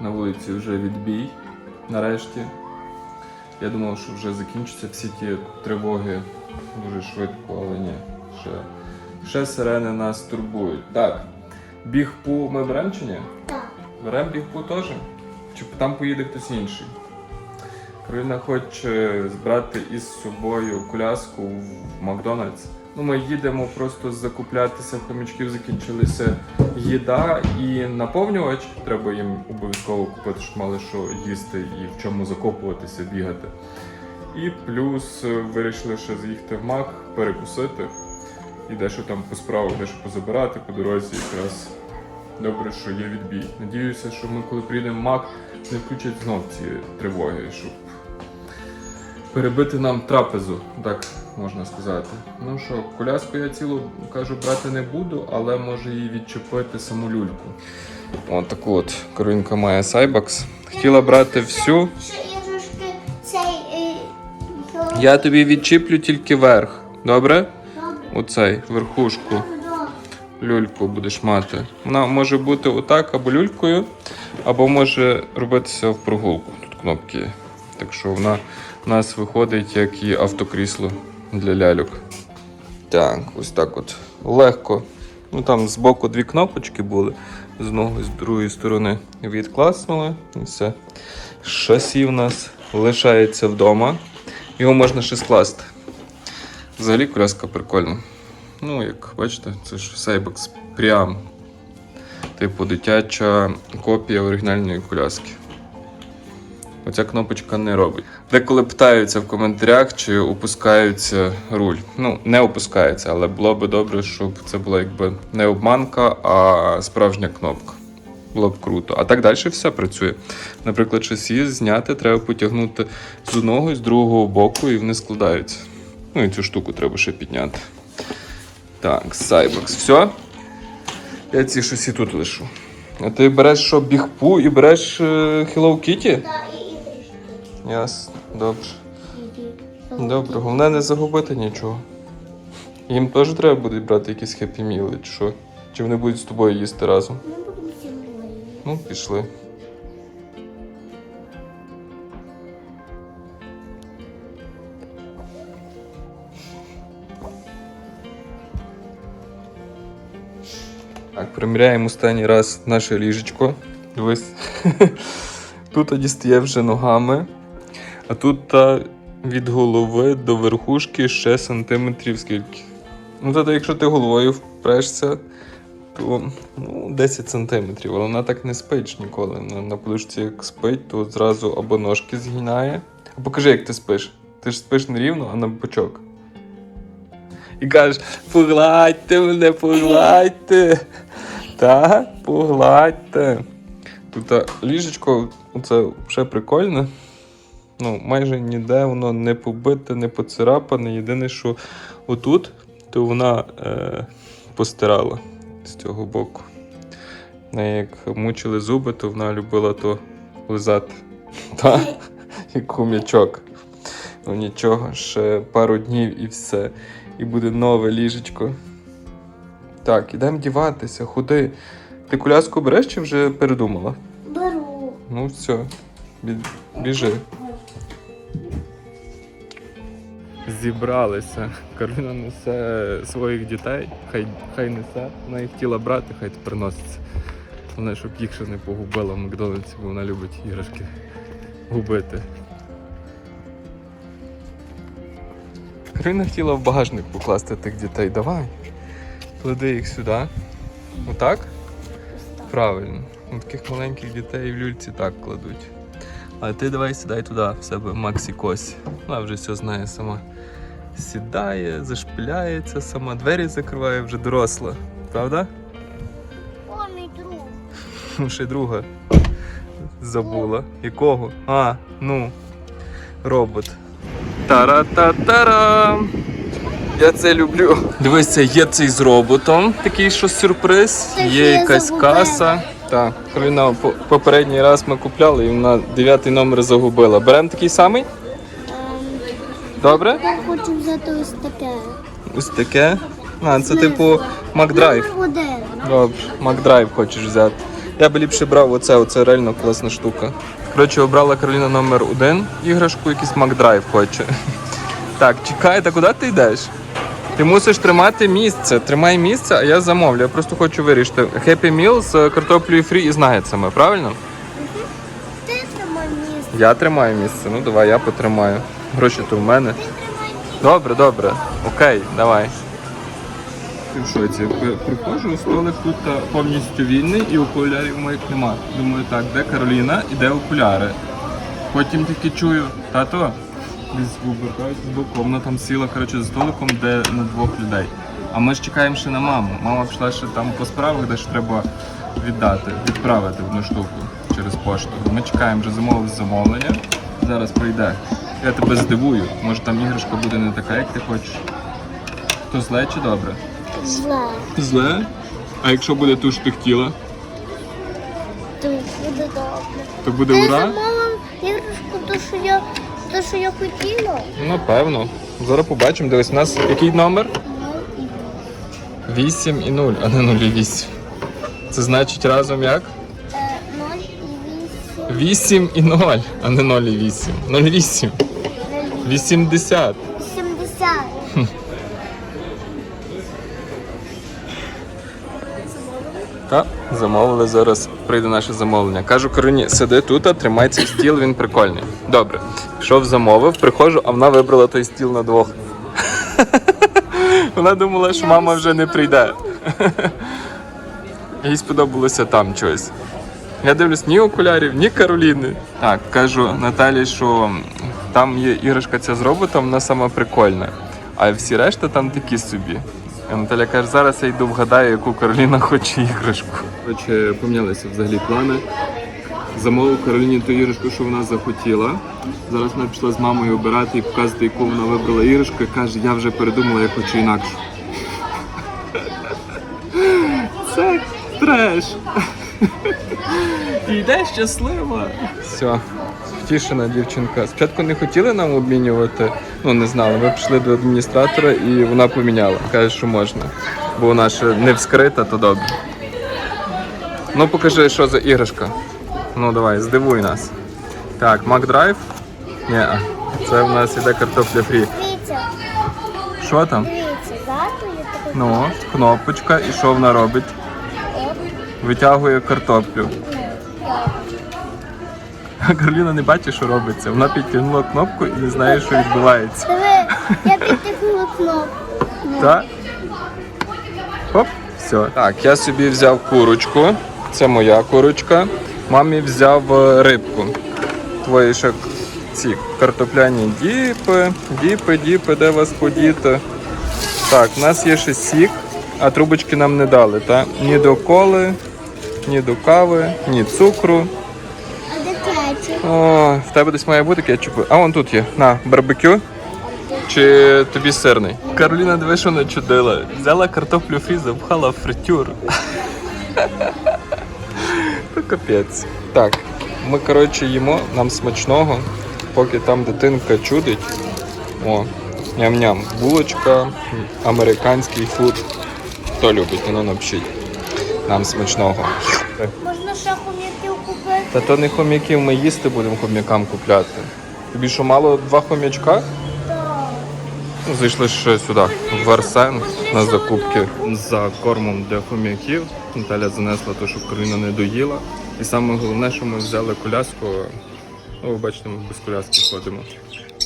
на вулиці вже відбій. Нарешті. Я думав, що вже закінчаться всі ті тривоги дуже швидко, але ні. Ще, ще сирени нас турбують. Так. Бігпу ми беремо чи ні? Так. Беремо бігпу теж? Чи там поїде хтось інший? Кароліна хоче збирати із собою коляску в Макдональдс. Ну, ми їдемо просто закуплятися, в хомячків закінчилися їда і наповнювач. Треба їм обов'язково купити, щоб мали що їсти і в чому закопуватися, бігати. І плюс е, вирішили ще заїхати в Мак, перекусити і дещо там по справах, дещо позабирати по дорозі якраз. Добре, що є відбій. Надіюся, що ми, коли приїдемо в Мак, не включать знов ці тривоги, щоб перебити нам трапезу, так можна сказати. Ну що, коляску я цілу кажу брати не буду, але може її відчепити саму люльку. От таку от Каролінка має Сайбакс. Хотіла брати всю. Я тобі відчіплю тільки верх. Добре? Добре. Оцей, верхушку. Люльку будеш мати. Вона може бути отак або люлькою, або може робитися в прогулку. Тут кнопки. Так що вона у нас виходить як і автокрісло для ляльок. Так, ось так от. Легко. Ну там збоку дві кнопочки були, з одного з другої сторони відкласнули. І все. Шасі в нас лишається вдома. Його можна ще скласти. Взагалі коляска прикольна. Ну, як бачите, це ж Cybex Priam. Типу дитяча копія оригінальної коляски. Оця кнопочка не робить. Деколи питаються в коментарях, чи опускається руль. Ну, не опускається, але було би добре, щоб це була якби не обманка, а справжня кнопка. Було б круто. А так далі все працює. Наприклад, шасі зняти треба потягнути з одного і з другого боку, і вони складаються. Ну і цю штуку треба ще підняти. Так, Cybex. Все? Я ці шосі тут лишу. А ти береш що, бігпу і береш е, Hello Kitty? Та і іграшки. Ясно, добре. Добре, головне не загубити нічого. Їм теж треба буде брати якісь хеппі міли, чи що? Чи вони будуть з тобою їсти разом? Ми будемо сьогодні. Ну, пішли. Так, приміряємо останній раз наше ліжечко. Дивись. Тут дістає вже ногами, а тут та від голови до верхушки ще сантиметрів скільки. Ну, тобто, якщо ти головою впрешся, то ну, 10 сантиметрів, але вона так не спить ніколи. На, подушці як спить, то зразу або ножки згинає. А покажи, як ти спиш. Ти ж спиш не рівно, а на бочок. І кажеш, погладьте мене, погладьте. Так, погладьте. Тут ліжечко, це вже прикольне. Ну, майже ніде воно не побите, не поцарапане. Єдине, що отут, то вона е, постирала з цього боку. Як мучили зуби, то вона любила то лизати. Та? Як хом'ячок. Ну нічого, ще пару днів і все. І буде нове ліжечко. Так, ідемо діватися, худи. Ти коляску береш чи вже передумала? Беру. Ну все, бі- біжи. Зібралися. Кароліна несе своїх дітей, хай, хай несе. Вона їх хотіла брати, хай тепер носиться. Головне, щоб їх ще не погубила в Макдональдсі, бо вона любить іграшки губити. Кароліна хотіла в багажник покласти тих дітей. Давай. Клади їх сюди. Отак? Правильно. Ну, таких маленьких дітей в люльці так кладуть. А ти давай сідай туди, в себе Максі Косі. Вона вже все знає сама. Сідає, зашпиляється сама, двері закриває, вже доросла. Правда? О, мій друг. Ну, ще й друга забула. Якого? А, ну, робот. Тара-та-тарам! Я це люблю. Дивися, є цей з роботом, такий що сюрприз. Це Є якась каса. Так, Кароліна, попередній раз ми купляли і вона дев'ятий номер загубила. Беремо такий самий? Добре? я хочу взяти ось таке. Ось таке. А, це типу Макдрайв. Добре, Макдрайв хочеш взяти. Я би ліпше брав оце, оце реально класна штука. Коротше, обрала Кароліна номер один іграшку, якийсь Макдрайв хоче. Так, чекай, та куди ти йдеш? Ти мусиш тримати місце. Тримай місце, а я замовлю. Я просто хочу вирішити. Happy Meal з картоплею фрі і з нагетсами, правильно? Ти тримай місце. Я тримаю місце. Ну давай, я потримаю. Гроші то в мене. Добре, добре. Окей, давай. Ти в шоці. Приходжу, столик тут е, повністю вільний і окулярів моїх нема. Думаю, так, де Кароліна і де окуляри. Потім тільки чую, тато, десь вибираюсь з боку, вона там сіла коротше, за столиком, де на двох людей. А ми ж чекаємо ще на маму. Мама пішла ще там по справах, де ж треба віддати, відправити одну штуку через пошту. Ми чекаємо вже замовив замовлення. Зараз прийде. Я тебе здивую. Може там іграшка буде не така, як ти хочеш. То зле чи добре? Зле. Зле. А якщо буде ту, що ти хотіла, То буде добре. то буде Ти ура? замовив іграшку, то що я, то, що я хотіла. Ну, Напевно. Зараз побачимо. Дивись, у нас який номер? Ну і 8 і 0, а не 0 і 8. Це значить разом як? е, 0 і 8. 8 і 0, а не 0 і 8. 0,8. 80. 70. Так, замовили зараз. Прийде наше замовлення. Кажу Карині, сиди тут, а тримай цей стіл, він прикольний. Добре. Пішов, замовив, приходжу, а вона вибрала той стіл на двох. Вона думала, що мама вже не прийде. Їй сподобалося там щось. Я дивлюсь ні окулярів, ні Кароліни. Так, кажу Наталі, що там є іграшка ця з роботом, вона сама прикольна. А всі решта там такі собі. А Наталя каже, зараз я йду вгадаю, яку Кароліна хоче іграшку. Коротше, помінялися взагалі плани. Замовив Кароліні ту іграшку, що вона захотіла. Зараз вона пішла з мамою обирати і показувати, яку вона вибрала іграшку. І каже, я вже передумала, я хочу інакшу. Це треш. І йде щаслива. Все, втішена дівчинка. Спочатку не хотіли нам обмінювати, ну не знали. Ми пішли до адміністратора і вона поміняла. Каже, що можна. Бо вона ще не вскрита, то добре. Ну покажи, що за іграшка. Ну давай, здивуй нас. Так, Макдрайв? Ні, це в нас іде картопля фрі. Дивіться, Що там? дивіться, Ну, кнопочка, і що вона робить? Витягує картоплю. А Кароліна не бачить, що робиться. Вона підтягнула кнопку і не знає, що відбувається. Диви, я підтягнула кнопку. Так? Хоп, все. Так, я собі взяв курочку. Це моя курочка. Мамі взяв е, рибку. Твої ще ці картопляні діпи, діпи, діпи, де вас подіти. Так, у нас є ще сік, а трубочки нам не дали, так? Ні до коли, ні до кави, ні цукру. А дитячі? О, в тебе десь має бути кетчуп. А вон тут є. На, барбекю. Чи тобі сирний? Кароліна, диви, що начудила. Взяла картоплю фрі, запхала в фритюр. То капець. Так, ми, коротше, їмо, нам смачного, поки там дитинка чудить. О, ням-ням. Булочка, американський фуд. Хто любить, ну напишіть. Нам смачного. Можна ще хом'яків купити? Та то не хом'яків, ми їсти будемо хом'якам купляти. Тобі що мало два хом'ячка? Ну, зайшли ще сюди, в Арсен на закупки за кормом для хом'яків. Наталя занесла те, що Кароліна не доїла. І саме головне, що ми взяли коляску. Ну, ви бачите, ми без коляски ходимо.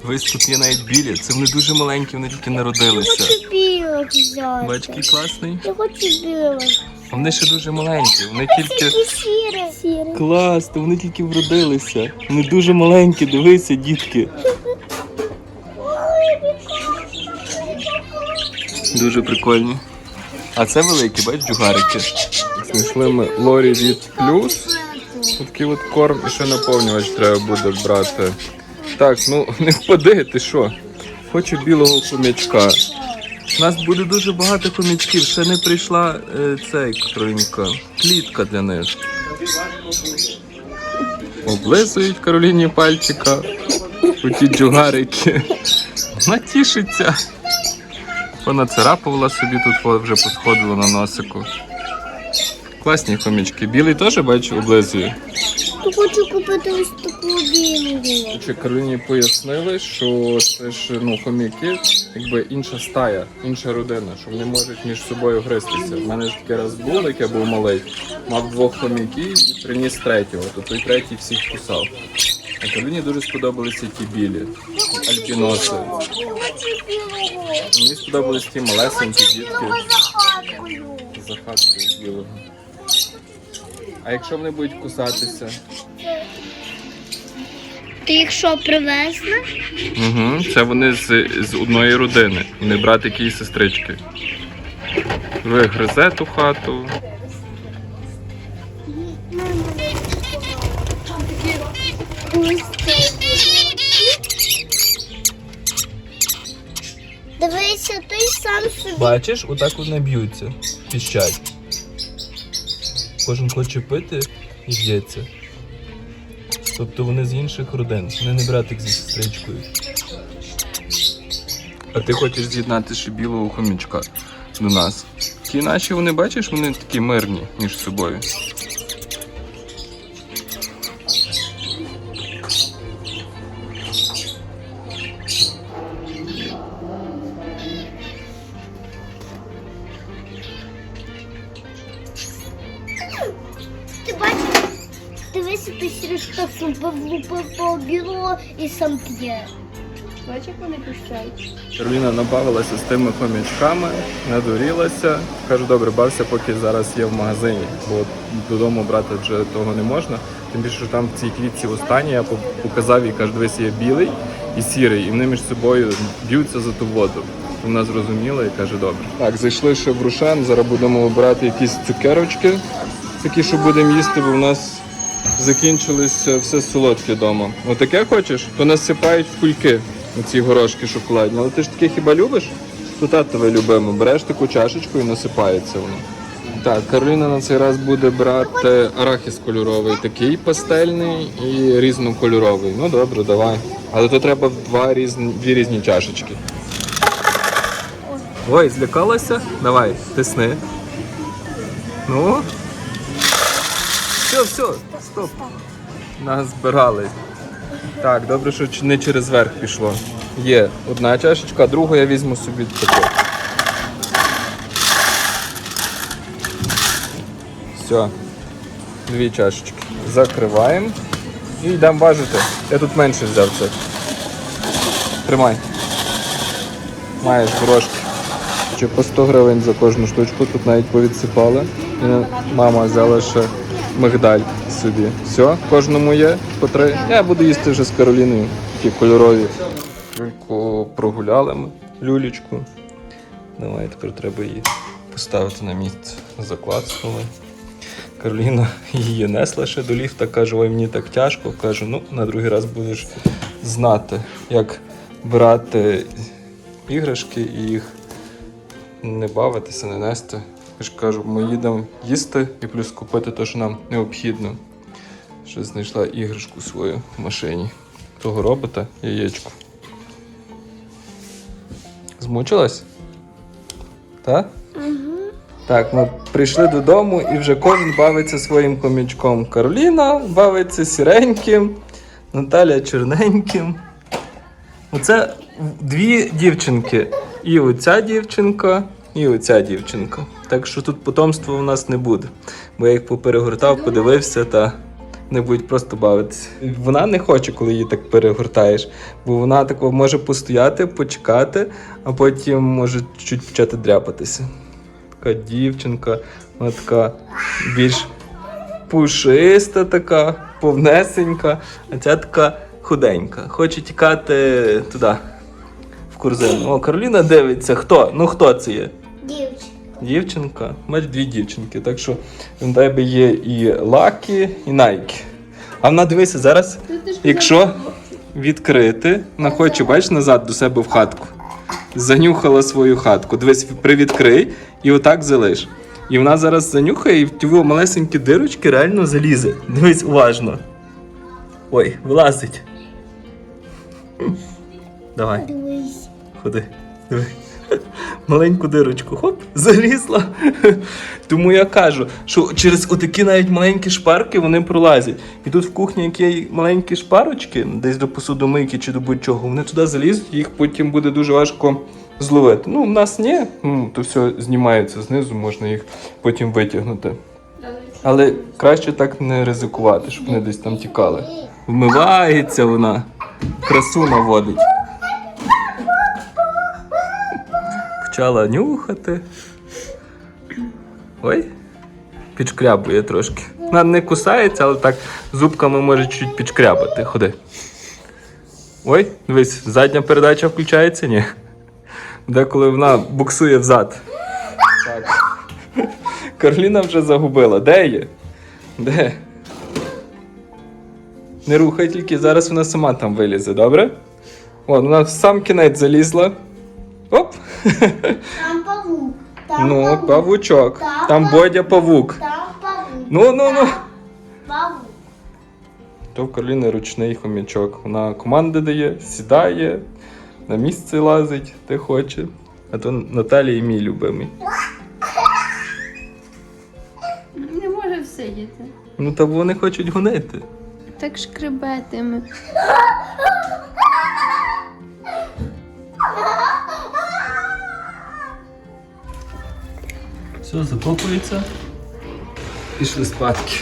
Вись тут є навіть білі. Це вони дуже маленькі, вони тільки Я народилися. хочу білих взяти. Бачки класний. Я хочу білих. Вони ще дуже маленькі. Вони тільки. Сіре. Клас, то вони тільки вродилися. Вони дуже маленькі, дивися, дітки. Дуже прикольні. А це великі, бач, джугарики. Знайшли ми Лорі від плюс. Такий от корм і ще наповнювач треба буде брати. Так, ну не впади, ти що? Хочу білого хомячка. У нас буде дуже багато хомячків. Ще не прийшла е, цей кринька. Клітка для них. Облизують Кароліні пальчика. Оті джугарики. Вона тішиться. Вона царапувала собі тут вже посходила на носику. Класні хомячки. Білий теж бачу облизує. Хочу купити ось таку білу. Чи Кароліні пояснили, що це ж ну хомяки, якби інша стая, інша родина, що вони можуть між собою гристися. У мене ж таке раз було, як я був малий, мав двох хомяків і приніс третього, то той третій всіх кусав. А Кароліні дуже сподобалися ті білі, білого. Мені сподобались ті малесенькі дітки за хаткою. за хаткою білого. А якщо вони будуть кусатися? Ти їх що, привезли? Угу, це вони з, з одної родини. Вони братики і сестрички. Ви гризе ту хату. Дивися, той сам собі. Бачиш, отак вони б'ються, піщать. Кожен хоче пити і б'ється. Тобто вони з інших родин, вони не братик зі сестричкою. А ти хочеш з'єднати ще білого хомячка до нас. Ті наші вони бачиш, вони такі мирні між собою. Ти сірішка супер влупив білого і сам п'є. Бачиш, як вони піщають? Кароліна набавилася з тими хомячками, надурілася. Кажу, добре, бався, поки зараз є в магазині, бо додому брати вже того не можна. Тим більше, що там в цій квітці останній я показав і кажу, дивись, є білий і сірий, і вони між собою б'ються за ту воду. Вона зрозуміла і каже, добре. Так, зайшли ще в Рушен, зараз будемо обирати якісь цукерочки, такі, що будемо їсти, бо в нас закінчилося все солодке вдома. Отаке хочеш? То насипають в кульки оці горошки шоколадні. Але ти ж таке хіба любиш? То татове любимо. Береш таку чашечку і насипається воно. Так, Кароліна на цей раз буде брати арахіс кольоровий, такий пастельний і різнокольоровий. Ну добре, давай. Але то треба в два різні, дві різні чашечки. Ой, злякалася? Давай, тисни. Ну. Все, все, стоп. Нас збирали. Так, добре, що не через верх пішло. Є одна чашечка, а другу я візьму собі таку. Все. Дві чашечки. Закриваємо і йдемо важити. Я тут менше взяв це. Тримай. Маєш грошки. Чи по 100 гривень за кожну штучку, тут навіть повідсипали. І мама взяла ще мигдаль собі. Все, кожному є по три. Я буду їсти вже з Кароліною, такі кольорові. Люльку прогуляли ми, люлічку. Давай, тепер треба її поставити на місце. Закладували. Кароліна її несла ще до ліфта, каже, ой, мені так тяжко. Кажу, ну, на другий раз будеш знати, як брати іграшки і їх не бавитися, не нести. Я ж кажу, ми їдемо їсти і плюс купити те, що нам необхідно. Що знайшла іграшку свою в машині. Того робота, яєчку. Змучилась? Так? Так, ми прийшли додому і вже кожен бавиться своїм комічком. Кароліна бавиться сіреньким, Наталя чорненьким. Оце дві дівчинки. І оця дівчинка, і оця дівчинка. Так що тут потомства у нас не буде. Бо я їх поперегортав, подивився та не будуть просто бавитися. Вона не хоче, коли її так перегортаєш, бо вона тако може постояти, почекати, а потім може чуть почати дряпатися. Така дівчинка, вона така більш пушиста, така, повнесенька, а ця така худенька. Хоче тікати туди, в корзину. О, Кароліна дивиться, хто? Ну хто це є? Дівчинка. Дівчинка, маєш дві дівчинки, так що в тебе є і лакі, і найки. А вона дивися зараз, якщо відкрити, вона хоче, бачиш, назад до себе в хатку. Занюхала свою хатку. Дивись, привідкрий і отак залиш. І вона зараз занюхає і в ті малесенькі дирочки реально залізе. Дивись уважно. Ой, вилазить. Давай. Дивись. Ходи. Диви. Маленьку дирочку. Хоп, залізла. Тому я кажу, що через отакі навіть маленькі шпарки вони пролазять. І тут в кухні які маленькі шпарочки, десь до посудомийки чи до будь-чого, вони туди залізуть, їх потім буде дуже важко зловити. Ну, в нас ні, ну, то все знімається знизу, можна їх потім витягнути. Але краще так не ризикувати, щоб вони десь там тікали. Вмивається вона, красу наводить. Почала нюхати. Ой, підшкрябує трошки. Вона не кусається, але так зубками може чуть підшкрябати. Ходи. Ой, дивись, задня передача включається, ні? Деколи вона буксує взад. Так. Кароліна вже загубила. Де є? Де? Не рухай тільки, зараз вона сама там вилізе, добре? О, вона в сам кінець залізла. Оп! Там павук. Там ну, павук. павучок. Там Там павук. Бодя павук. Там павук. Ну, ну, ну. Павук. То в Кароліни ручний хомячок. Вона команди дає, сідає, на місце лазить, де хоче. А то Наталія мій любимий. Не може всидіти. Ну та вони хочуть гонити. Так шкребетиме. Все, закопується. Пішли спадки.